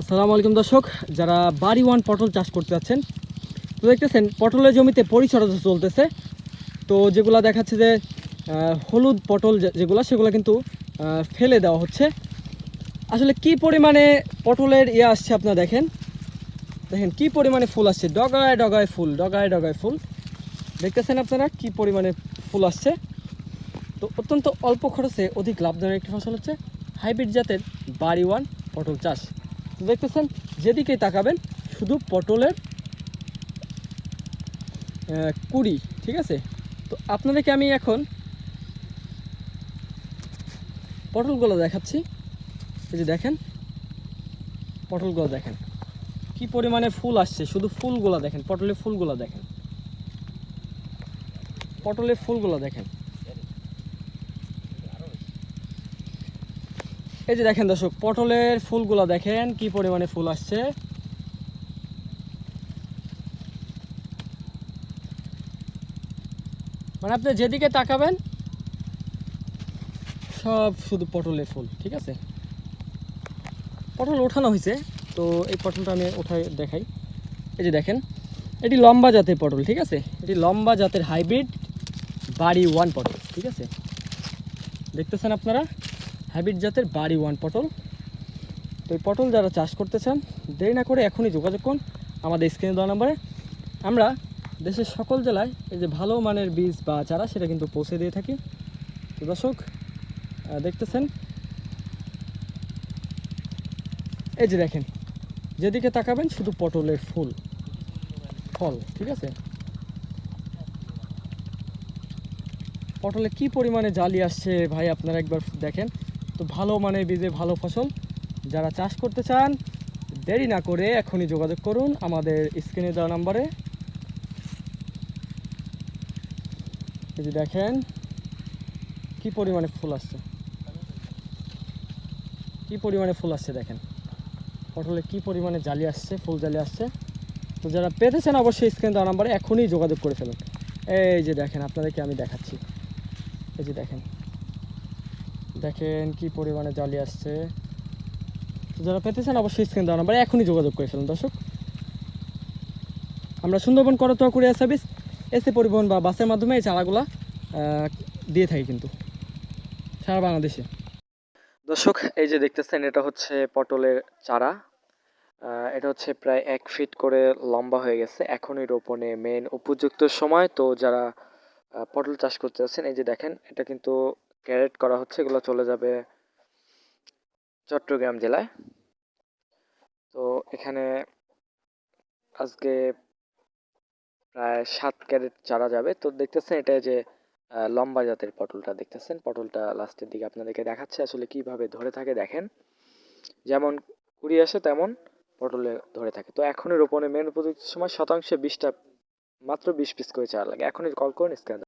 আসসালামু আলাইকুম দর্শক, যারা বাড়ি ওয়ান পটল চাষ করতে যাচ্ছেন, তো দেখতেছেন পটলের জমিতে পরিচর্যা চলতেছে। তো যেগুলা দেখাচ্ছে যে হলুদ পটল যেগুলা, সেগুলো কিন্তু ফেলে দেওয়া হচ্ছে। আসলে কি পরিমাণে পটলের ইয়ে আসছে আপনারা দেখেন? দেখেন কি পরিমাণে ফুল আসছে, ডগায় ডগায় ফুল, ডগায় ডগায় ফুল। দেখতেছেন আপনারা কি পরিমাণে ফুল আসছে? তো অত্যন্ত অল্প খরচে অধিক লাভজনক একটি ফসল হচ্ছে হাইব্রিড জাতের বাড়ি ওয়ান পটল চাষ। দেখতেছেন, যেদিকে তাকাবেন, শুধু পটলের কুড়ি, ঠিক আছে? তো আপনাদেরকে আমি এখন পটলগুলো দেখাচ্ছি। এই যে দেখেন, পটলগুলো দেখেন। কি পরিমাণে ফুল আসছে, শুধু ফুলগুলো দেখেন, পটলের ফুলগুলো দেখেন। পটলের ফুলগুলো দেখেন। এই যে দেখেন দর্শক, পটলের ফুলগুলো দেখেন, কি পরিমাণে ফুল আসছে। মানে আপনি যেদিকে তাকাবেন, সব শুধু পটলের ফুল, ঠিক আছে? পটল ওঠানো হয়েছে, তো এই পটলটা আমি ওঠাই দেখাই। এই যে দেখেন, এটি লম্বা জাতের পটল, ঠিক আছে? এটি লম্বা জাতের হাইব্রিড বাড়ি ওয়ান পটল, ঠিক আছে? দেখতেছেন আপনারা? হাইব্রিড জাতের বাড়ি ওয়ান পটল। তো এই পটল যারা চাষ করতে চান, দেরি না করে এখনই যোগাযোগ করুন আমাদের স্ক্রিনে দেওয়া নাম্বারে। আমরা দেশের সকল জেলায় এই যে ভালো মানের বীজ বা চারা সেটা কিন্তু পৌঁছে দিয়ে থাকি। তো দর্শক দেখতেছেন? এই যে দেখেন, যেদিকে তাকাবেন শুধু পটলের ফুল, ফল, ঠিক আছে? পটলে কি পরিমাণে জালি আসছে, ভাই আপনারা একবার দেখেন। তো ভালো মানে বীজে ভালো ফসল। যারা চাষ করতে চান, দেরি না করে এখনই যোগাযোগ করুন আমাদের স্ক্রিনে দেওয়া নাম্বারে। এই যে দেখেন, কি পরিমাণে ফুল আসছে। কি পরিমাণে ফুল আসছে দেখেন। পটলে কি পরিমাণে জালি আসছে, ফুল জালি আসছে। তো যারা পেতেছেন অবশ্যই স্ক্রিনে দেওয়া নাম্বারে এখনই যোগাযোগ করে ফেলুন। এই যে দেখেন, আপনাদেরকে আমি দেখাচ্ছি। এই যে দেখেন দেখেন কি পরিমাণে জালি আসছে। যারা পেতেছেন অবশ্যই স্ক্রিন দেওয়া নাম্বারে এখনই যোগাযোগ করে ফেলুন, দর্শক। আমরা সুন্দরবন, করতোয়া, কুরিয়ার সার্ভিস এসে পরিবহন বা বাসের মাধ্যমে এই চারাগুলা দিয়ে থাকি কিন্তু, সারা বাংলাদেশে। দর্শক, এই যে দেখতেছেন, এটা হচ্ছে পটলের চারা। এটা হচ্ছে প্রায় এক ফিট করে লম্বা হয়ে গেছে, এখনই রোপণে মেন উপযুক্ত সময়। তো যারা পটল চাষ করতে যাচ্ছেন এই যে দেখেন, এটা কিন্তু ক্যারেট করা হচ্ছে, এগুলো চলে যাবে চট্টগ্রাম জেলায়। তো এখানে আজকে প্রায় সাত ক্যারেট চারা যাবে। তো দেখতেছেন এটা যে লম্বা জাতের পটলটা দেখতেছেন। পটলটা লাস্টের দিকে আপনাদেরকে দেখাচ্ছে আসলে কীভাবে ধরে থাকে দেখেন। যেমন কুড়ি আসে তেমন পটলে ধরে থাকে। তো এখনই রোপণে মেন উপযুক্ত সময় শতাংশে বিশটা, মাত্র বিশ পিস করে চারা লাগে। এখনই কল করুন স্ক্যান